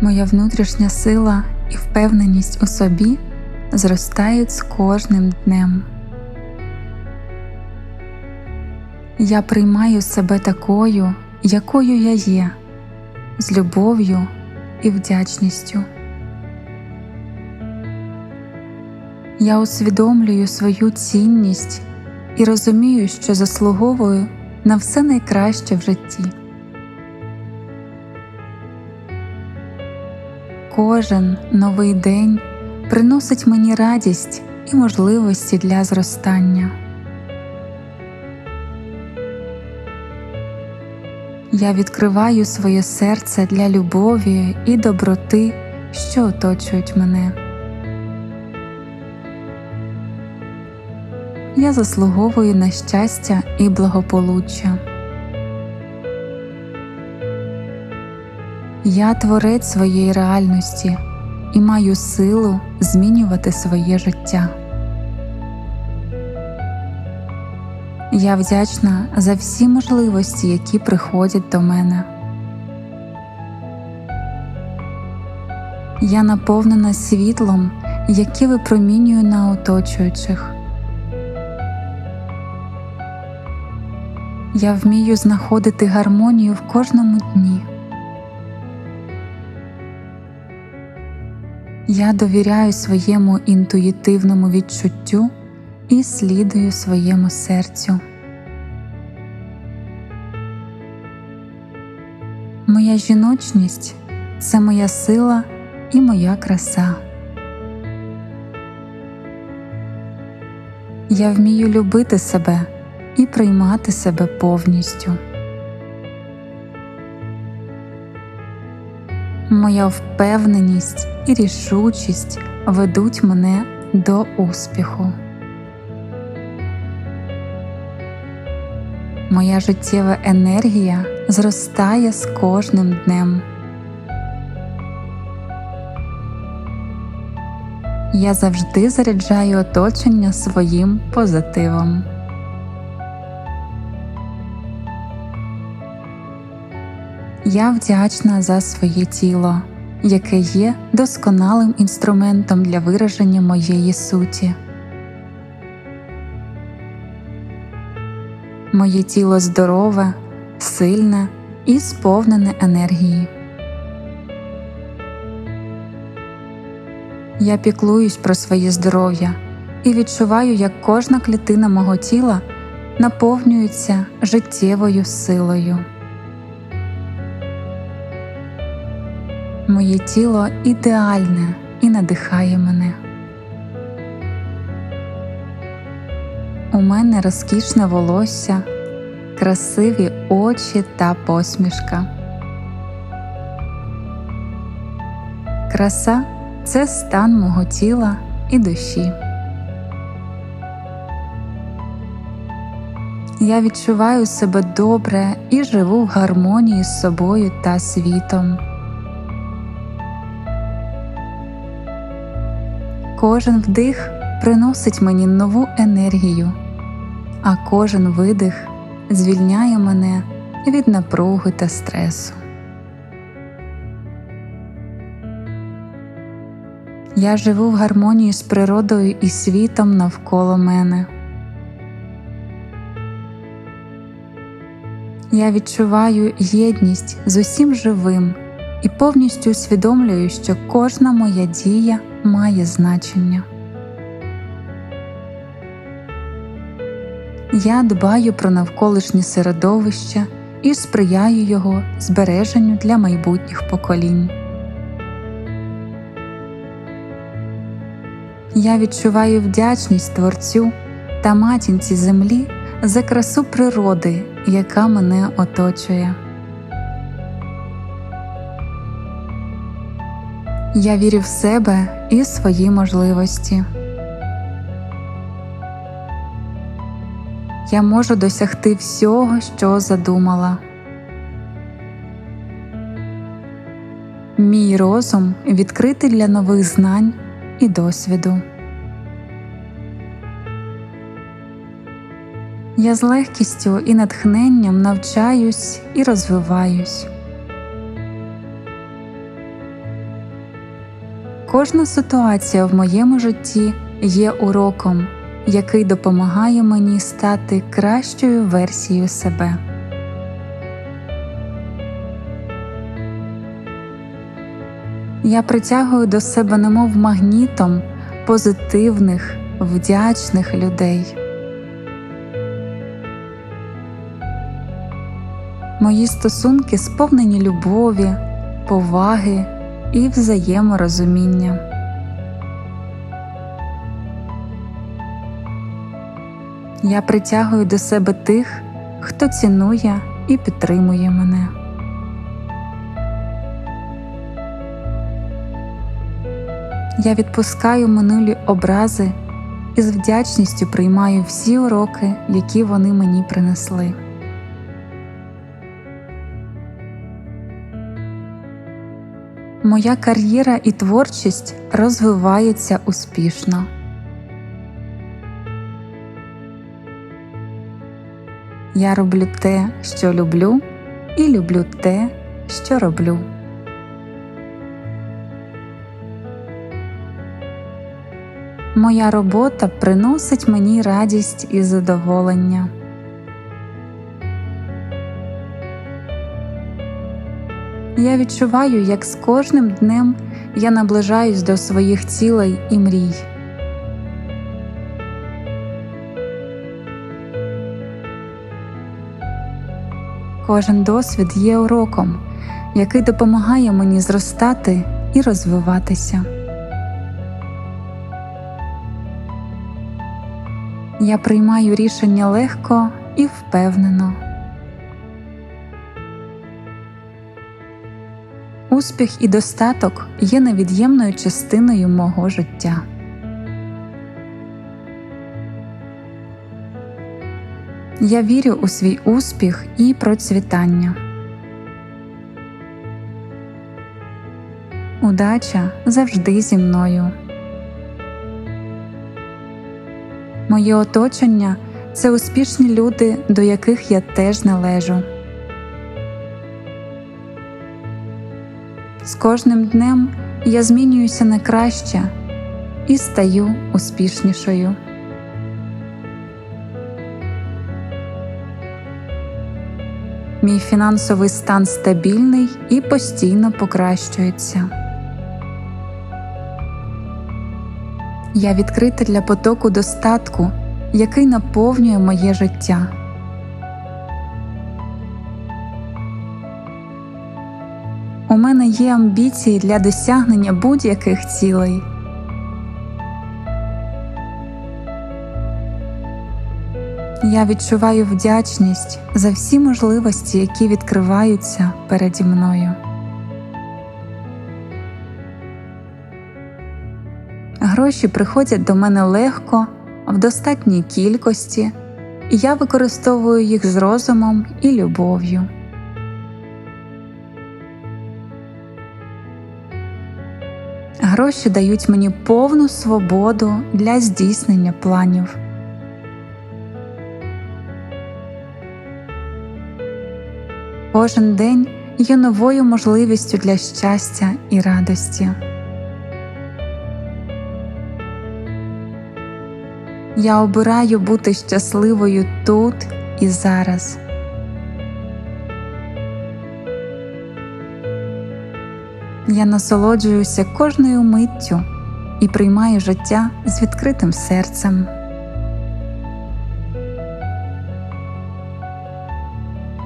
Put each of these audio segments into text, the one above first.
Моя внутрішня сила і впевненість у собі зростають з кожним днем. Я приймаю себе такою, якою я є, з любов'ю і вдячністю. Я усвідомлюю свою цінність і розумію, що заслуговую на все найкраще в житті. Кожен новий день приносить мені радість і можливості для зростання. Я відкриваю своє серце для любові і доброти, що оточують мене. Я заслуговую на щастя і благополуччя. Я творець своєї реальності і маю силу змінювати своє життя. Я вдячна за всі можливості, які приходять до мене. Я наповнена світлом, яке випромінюю на оточуючих. Я вмію знаходити гармонію в кожному дні. Я довіряю своєму інтуїтивному відчуттю і слідую своєму серцю. Моя жіночність це моя сила і моя краса. Я вмію любити себе і приймати себе повністю. Моя впевненість і рішучість ведуть мене до успіху. Моя життєва енергія зростає з кожним днем. Я завжди заряджаю оточення своїм позитивом. Я вдячна за своє тіло, яке є досконалим інструментом для вираження моєї суті. Моє тіло здорове, сильне і сповнене енергії. Я піклуюсь про своє здоров'я і відчуваю, як кожна клітина мого тіла наповнюється життєвою силою. Моє тіло ідеальне і надихає мене. У мене розкішне волосся, красиві очі та посмішка. Краса це стан мого тіла і душі. Я відчуваю себе добре і живу в гармонії з собою та світом. Кожен вдих приносить мені нову енергію, а кожен видих звільняє мене від напруги та стресу. Я живу в гармонії з природою і світом навколо мене. Я відчуваю єдність з усім живим і повністю усвідомлюю, що кожна моя дія має значення. Я дбаю про навколишнє середовище і сприяю його збереженню для майбутніх поколінь. Я відчуваю вдячність Творцю та матінці землі за красу природи, яка мене оточує. Я вірю в себе і свої можливості. Я можу досягти всього, що задумала. Мій розум відкритий для нових знань і досвіду. Я з легкістю і натхненням навчаюсь і розвиваюсь. Кожна ситуація в моєму житті є уроком, який допомагає мені стати кращою версією себе. Я притягую до себе немов магнітом позитивних, вдячних людей. Мої стосунки сповнені любові, поваги і взаєморозуміння. Я притягую до себе тих, хто цінує і підтримує мене. Я відпускаю минулі образи і з вдячністю приймаю всі уроки, які вони мені принесли. Моя кар'єра і творчість розвиваються успішно. Я роблю те, що люблю, і люблю те, що роблю. Моя робота приносить мені радість і задоволення. Я відчуваю, як з кожним днем я наближаюсь до своїх цілей і мрій. Кожен досвід є уроком, який допомагає мені зростати і розвиватися. Я приймаю рішення легко і впевнено. Успіх і достаток є невід'ємною частиною мого життя. Я вірю у свій успіх і процвітання. Удача завжди зі мною. Моє оточення це успішні люди, до яких я теж належу. З кожним днем я змінююся на краще і стаю успішнішою. Мій фінансовий стан стабільний і постійно покращується. Я відкрита для потоку достатку, який наповнює моє життя. У мене є амбіції для досягнення будь-яких цілей. Я відчуваю вдячність за всі можливості, які відкриваються переді мною. Гроші приходять до мене легко, в достатній кількості, і я використовую їх з розумом і любов'ю. Гроші дають мені повну свободу для здійснення планів. Кожен день є новою можливістю для щастя і радості. Я обираю бути щасливою тут і зараз. Я насолоджуюся кожною миттю і приймаю життя з відкритим серцем.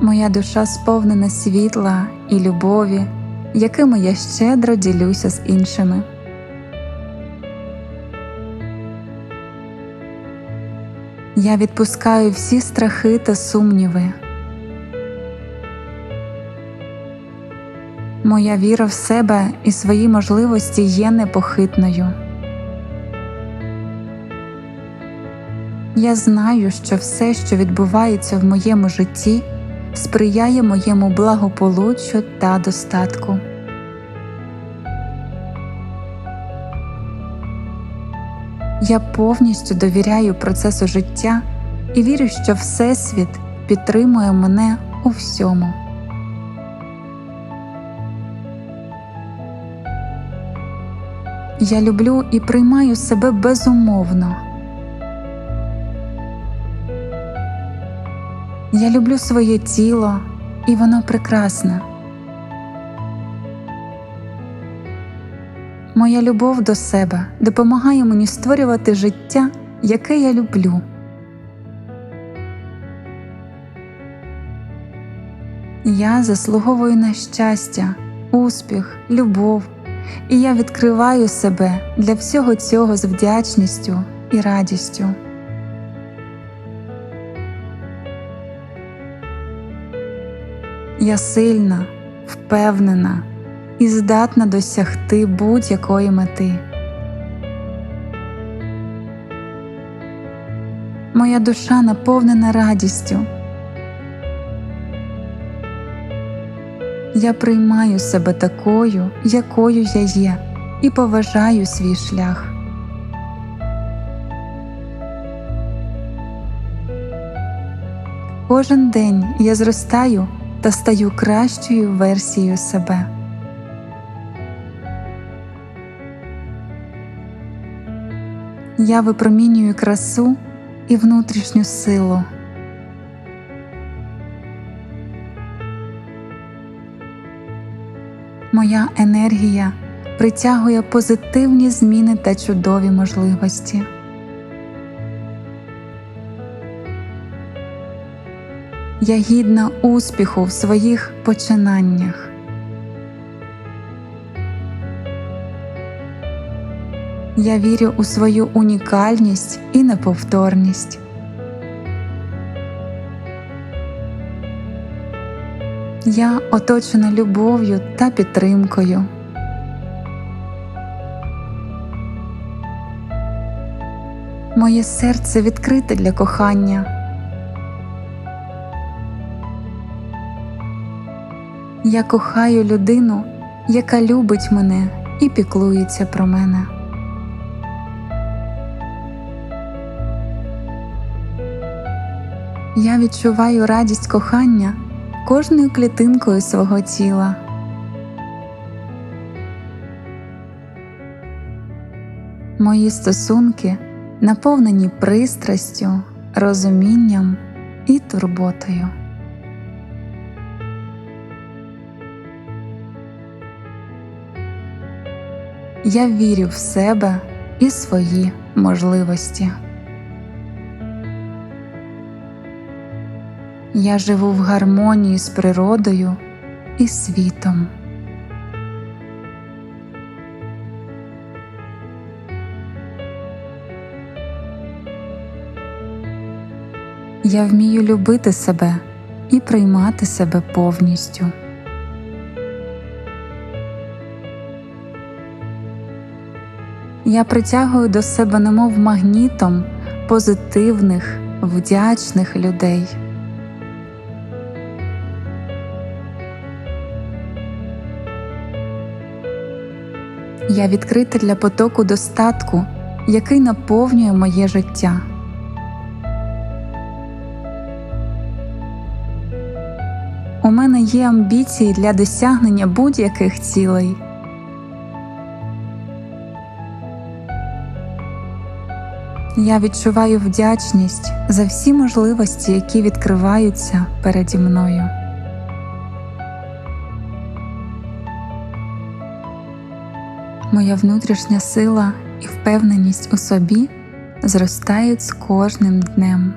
Моя душа сповнена світла і любові, якими я щедро ділюся з іншими. Я відпускаю всі страхи та сумніви. Моя віра в себе і свої можливості є непохитною. Я знаю, що все, що відбувається в моєму житті, сприяє моєму благополуччю та достатку. Я повністю довіряю процесу життя і вірю, що Всесвіт підтримує мене у всьому. Я люблю і приймаю себе безумовно. Я люблю своє тіло, і воно прекрасне. Моя любов до себе допомагає мені створювати життя, яке я люблю. Я заслуговую на щастя, успіх, любов, і я відкриваю себе для всього цього з вдячністю і радістю. Я сильна, впевнена і здатна досягти будь-якої мети. Моя душа наповнена радістю. Я приймаю себе такою, якою я є, і поважаю свій шлях. Кожен день я зростаю та стаю кращою версією себе. Я випромінюю красу і внутрішню силу. Моя енергія притягує позитивні зміни та чудові можливості. Я гідна успіху в своїх починаннях. Я вірю у свою унікальність і неповторність. Я оточена любов'ю та підтримкою. Моє серце відкрите для кохання. Я кохаю людину, яка любить мене і піклується про мене. Я відчуваю радість кохання кожною клітинкою свого тіла. Мої стосунки наповнені пристрастю, розумінням і турботою. Я вірю в себе і свої можливості. Я живу в гармонії з природою і світом. Я вмію любити себе і приймати себе повністю. Я притягую до себе немов магнітом позитивних, вдячних людей. Я відкрита для потоку достатку, який наповнює моє життя. У мене є амбіції для досягнення будь-яких цілей. Я відчуваю вдячність за всі можливості, які відкриваються переді мною. Моя внутрішня сила і впевненість у собі зростають з кожним днем.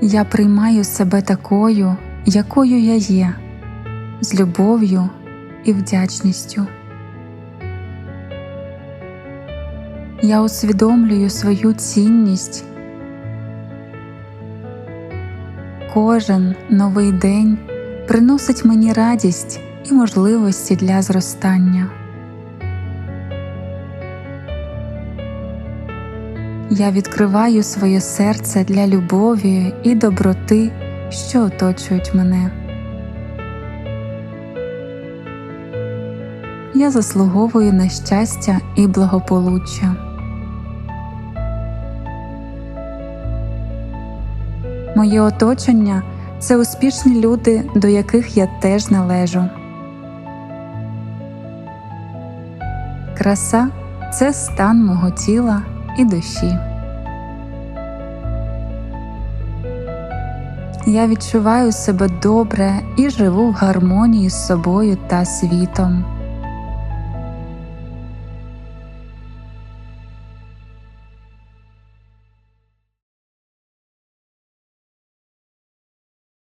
Я приймаю себе такою, якою я є, з любов'ю і вдячністю. Я усвідомлюю свою цінність. Кожен новий день приносить мені радість і можливості для зростання. Я відкриваю своє серце для любові і доброти, що оточують мене. Я заслуговую на щастя і благополуччя. Моє оточення це успішні люди, до яких я теж належу. Краса це стан мого тіла і душі. Я відчуваю себе добре і живу в гармонії з собою та світом.